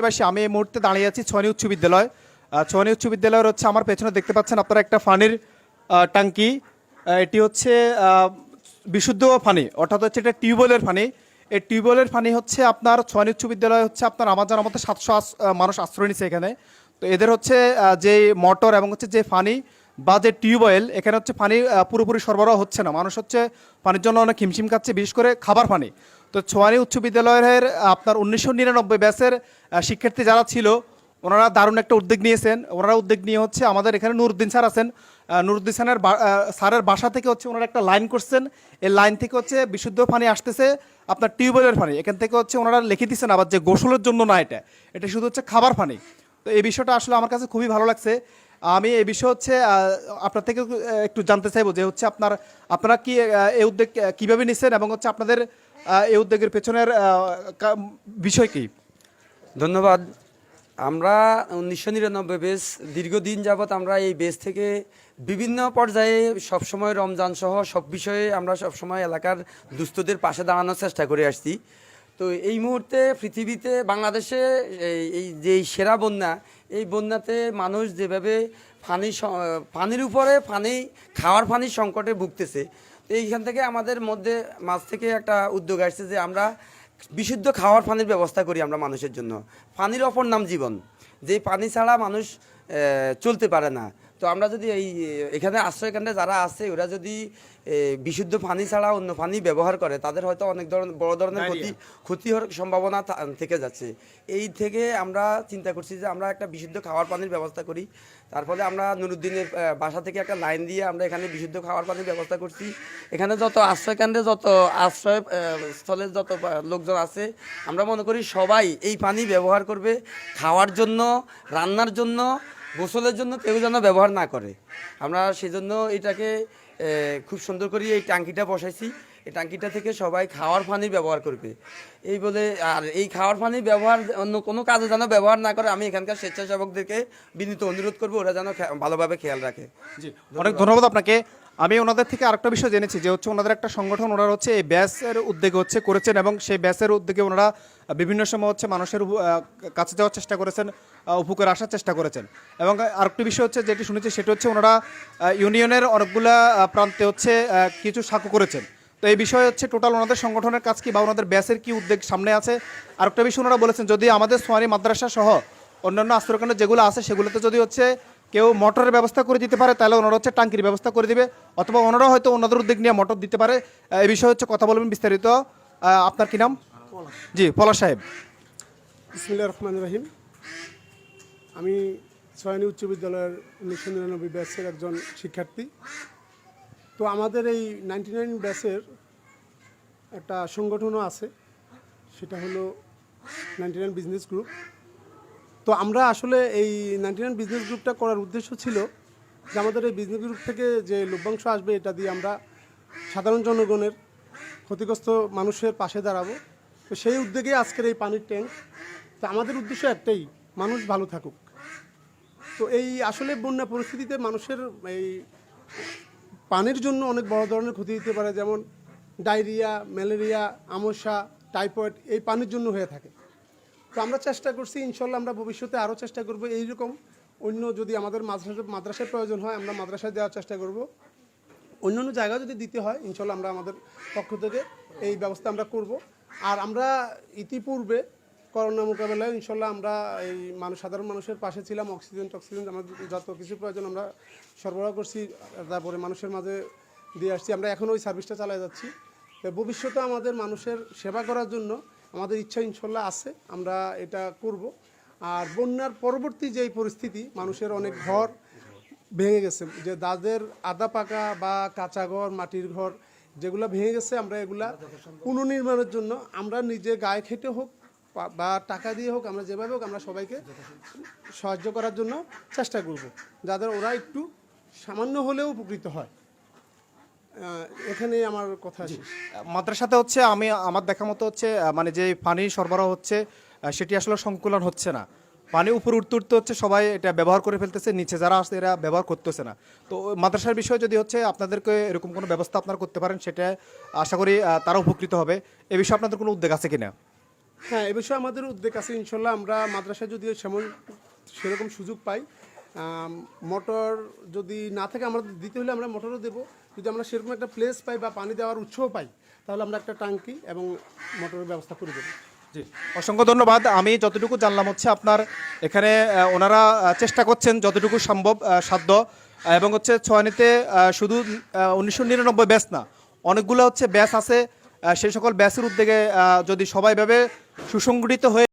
পাশাপাশি আমি এই মুহূর্তে দাঁড়িয়ে আছি ছয়নি উচ্চ বিদ্যালয়। ছয়নি উচ্চ বিদ্যালয়ের হচ্ছে আমার পেছনে দেখতে পাচ্ছেন আপনারা একটা ফানির টাঙ্কি এটি হচ্ছে বিশুদ্ধ পানি অর্থাৎ হচ্ছে এটা টিউবওয়েলের পানি এই টিউবওয়েলের পানি হচ্ছে আপনার, ছয়নি উচ্চ বিদ্যালয় হচ্ছে আপনার আমার জানার মতো সাতশো মানুষ আশ্রয় নিচ্ছে এখানে। তো এদের হচ্ছে যে মোটর এবং হচ্ছে যে পানি বা যে টিউবওয়েল, এখানে হচ্ছে পানি পুরোপুরি সরবরাহ হচ্ছে না। মানুষ হচ্ছে পানির জন্য অনেক হিমশিম খাচ্ছে, বিশেষ করে খাবার পানি তো ছোয়ানি উচ্চ বিদ্যালয়ের আপনার উনিশশো নিরানব্বই ব্যাচের শিক্ষার্থী যারা ছিল, ওনারা দারুণ একটা উদ্যোগ নিয়েছেন। ওনারা উদ্যোগ নিয়ে হচ্ছে আমাদের এখানে নুরুদ্দিন স্যার আছেন। নুরুদ্দিন স্যারের স্যারের বাসা থেকে হচ্ছে ওনারা একটা লাইন করছেন। এই লাইন থেকে হচ্ছে বিশুদ্ধ পানি আসতেছে আপনার টিউবওয়েলের পানি। এখান থেকে হচ্ছে ওনারা লিখে দিচ্ছেন আবার যে গোসলের জন্য না এটা। এটা শুধু হচ্ছে খাবার পানি। তো এই বিষয়টা আসলে আমার কাছে খুবই ভালো লাগছে। আমি এই বিষয় হচ্ছে আপনার থেকে একটু জানতে চাইব যে হচ্ছে আপনার, আপনারা কি এই উদ্যোগ কীভাবে নিচ্ছেন এবং হচ্ছে আপনাদের এই উদ্যোগের পেছনের বিষয় কি? ধন্যবাদ। আমরা উনিশশো নিরানব্বই বেস, দীর্ঘদিন যাবৎ আমরা এই বেস থেকে বিভিন্ন পর্যায়ে সবসময় রমজান সহ সব বিষয়ে আমরা সবসময় এলাকার দুস্থদের পাশে দাঁড়ানোর চেষ্টা করে আসছি। তো এই মুহূর্তে পৃথিবীতে, বাংলাদেশে এই- যে সেরা বন্যা, এই বন্যাতে মানুষ যেভাবে পানি পানির উপরে পানি খাওয়ার পানির সংকটে ভুগতেছে, তো এইখান থেকে আমাদের মধ্যে মাছ থেকে একটা উদ্যোগ আসছে যে আমরা বিশুদ্ধ খাওয়ার পানির ব্যবস্থা করি আমরা মানুষের জন্য। পানির অপর নাম জীবন। যে পানি ছাড়া মানুষ চলতে পারে না। তো আমরা যদি এই এখানে আশ্রয় কেন্দ্রে যারা আছে ওরা যদি বিশুদ্ধ পানি ছাড়া অন্য পানি ব্যবহার করে তাদের হয়তো অনেক ধরনের বড় ধরনের ক্ষতি ক্ষতি হওয়ার সম্ভাবনা থেকে যাচ্ছে। এই থেকে আমরা চিন্তা করছি যে আমরা একটা বিশুদ্ধ খাওয়ার পানির ব্যবস্থা করি। তারপরে আমরা নুরুদ্দিনের বাসা থেকে একটা লাইন দিয়ে আমরা এখানে বিশুদ্ধ খাওয়ার পানির ব্যবস্থা করছি। এখানে যত আশ্রয় কেন্দ্রে যত আশ্রয় স্থলের যত লোকজন আছে আমরা মনে করি সবাই এই পানি ব্যবহার করবে। খাওয়ার জন্য রান্নার জন্য গোসলের জন্য কেউ যেন ব্যবহার না করে। আমরা সেজন্য এটাকে খুব সুন্দর করে এই ট্যাঙ্কিটা বসাইছি। এই ট্যাঙ্কিটা থেকে সবাই খাওয়ার পানি ব্যবহার করবে। এই বলে, আর এই খাওয়ার পানি ব্যবহার, অন্য কোনো কাজে যেন ব্যবহার না করে, আমি এখানকার স্বেচ্ছাসেবকদেরকে বিনীত অনুরোধ করব, ওরা যেন ভালোভাবে খেয়াল রাখে। জি, অনেক ধন্যবাদ আপনাকে। আমি ওনাদের থেকে আরেকটা বিষয় জেনেছি, যে হচ্ছে ওনাদের একটা সংগঠন, ওনারা হচ্ছে এই ব্যাসের উদ্যোগে হচ্ছে করেছেন এবং সেই ব্যাসের উদ্যোগে ওনারা বিভিন্ন সময় হচ্ছে মানুষের কাছে যাওয়ার চেষ্টা করেছেন উপকার আসার চেষ্টা করেছেন। এবং আরেকটি বিষয় হচ্ছে যেটি শুনেছি, সেটা হচ্ছে ওনারা ইউনিয়নের অনেকগুলা প্রান্তে হচ্ছে কিছু সাঁকো করেছেন। তো এই বিষয়ে হচ্ছে টোটাল ওনাদের সংগঠনের কাজ কি বা ওনাদের ব্যাসের কি উদ্যোগ সামনে আছে? আরেকটা বিষয় ওনারা বলেছেন, যদি আমাদের সোয়ানি মাদ্রাসা সহ অন্যান্য আশ্রয়কেন্দ্র যেগুলো আছে, সেগুলোতে যদি হচ্ছে কেউ মোটরের ব্যবস্থা করে দিতে পারে, তাহলে ওনারা হচ্ছে টাঙ্কির ব্যবস্থা করে দিবে, অথবা ওনারা হয়তো ওনাদের উদ্যোগ নিয়ে মোটর দিতে পারে। এ বিষয়ে হচ্ছে কথা বলবেন বিস্তারিত। আপনার কি নাম? জি, পলাশ সাহেব। ইসমিল্লা রহমান রহিম। আমি ছয়নি উচ্চ বিদ্যালয়ের উনিশশো নিরানব্বই ব্যাচের একজন শিক্ষার্থী। তো আমাদের এই নাইনটি নাইন ব্যাচের একটা সংগঠনও আছে, সেটা হলো নাইনটি নাইন বিজনেস গ্রুপ। তো আমরা আসলে এই নাইনটি নাইন বিজনেস গ্রুপটা করার উদ্দেশ্য ছিল যে আমাদের এই বিজনেস গ্রুপ থেকে যে লভ্যাংশ আসবে, এটা দিয়ে আমরা সাধারণ জনগণের ক্ষতিগ্রস্ত মানুষের পাশে দাঁড়াবো। তো সেই উদ্যোগে আজকের এই পানির ট্যাঙ্ক। তো আমাদের উদ্দেশ্য একটাই, মানুষ ভালো থাকুক। তো এই আসলে বন্যা পরিস্থিতিতে মানুষের এই পানির জন্য অনেক বড় ধরনের ক্ষতি হতে পারে, যেমন ডায়রিয়া, ম্যালেরিয়া, আমশা, টাইফয়েড এই পানির জন্য হয়ে থাকে। তো আমরা চেষ্টা করছি, ইনশাল্লাহ আমরা ভবিষ্যতে আরও চেষ্টা করব। এইরকম অন্য যদি আমাদের মাদ্রাসা মাদ্রাসার প্রয়োজন হয়, আমরা মাদ্রাসায় দেওয়ার চেষ্টা করব। অন্য অন্য জায়গায় যদি দিতে হয়, ইনশাল্লাহ আমরা আমাদের পক্ষ থেকে এই ব্যবস্থা আমরা করব। আর আমরা ইতিপূর্বে করোনা মোকাবেলায় ইনশাল্লাহ আমরা এই মানুষ সাধারণ মানুষের পাশে ছিলাম, অক্সিজেন টক্সিজেন আমাদের যত কিছু প্রয়োজন আমরা সরবরাহ করছি, তারপরে মানুষের মাঝে দিয়ে আসছি। আমরা এখন ওই সার্ভিসটা চালিয়ে যাচ্ছি। ভবিষ্যতে আমাদের মানুষের সেবা করার জন্য আমাদের ইচ্ছা ইনশাল্লাহ আছে, আমরা এটা করব। আর বন্যার পরবর্তী যেই পরিস্থিতি, মানুষের অনেক ঘর ভেঙে গেছে, যে যাদের আদা পাকা বা কাঁচা ঘর, মাটির ঘর যেগুলো ভেঙে গেছে, আমরা এগুলা পুনর্নির্মাণের জন্য আমরা নিজে গায়ে খেটে হোক বা টাকা দিয়ে হোক, আমরা যেভাবে হোক আমরা সবাইকে সাহায্য করার জন্য চেষ্টা করব যাদের ওরা একটু সামান্য হলেও উপকৃত হয়। আহ, এখানেই আমার কথা শেষ। মাদ্রাসাতে হচ্ছে আমি আমার দেখা মতো হচ্ছে মানে যে পানি সরবরাহ হচ্ছে সেটি আসলে সংকুলন হচ্ছে না। পানি উপর উঠতে উঠতে হচ্ছে সবাই এটা ব্যবহার করে ফেলতেছে নিচে যারা আসছে এরা ব্যবহার করতেছে না। তো মাদ্রাসার বিষয়ে যদি হচ্ছে আপনাদেরকে এরকম কোনো ব্যবস্থা আপনারা করতে পারেন সেটা আশা করি তারা উপকৃত হবে। এ বিষয়ে আপনাদের কোনো উদ্যোগ আছে কিনা? হ্যাঁ এ বিষয়ে আমাদের উদ্যোগ আছে ইনশাল্লাহ আমরা মাদ্রাসায় যদি সেমন সেরকম সুযোগ পাই মোটর যদি না থাকে আমরা দিতে হলে আমরা মোটরও দেবো। যদি আমরা সেরকম একটা প্লেস পাই বা পানি দেওয়ার উৎসও পাই, তাহলে আমরা একটা টাঙ্কি এবং মোটরের ব্যবস্থা করে দেবো। জি, অসংখ্য ধন্যবাদ। আমি যতটুকু জানলাম হচ্ছে আপনার এখানে ওনারা চেষ্টা করছেন যতটুকু সম্ভব সাধ্য এবং হচ্ছে ছয়নিতে শুধু উনিশশো নিরানব্বই ব্যাচ না, অনেকগুলো হচ্ছে ব্যাচ আছে সেই সকল ব্যাচের উদ্যোগে যদি সবাই ভাবে সুসংগঠিত হয়ে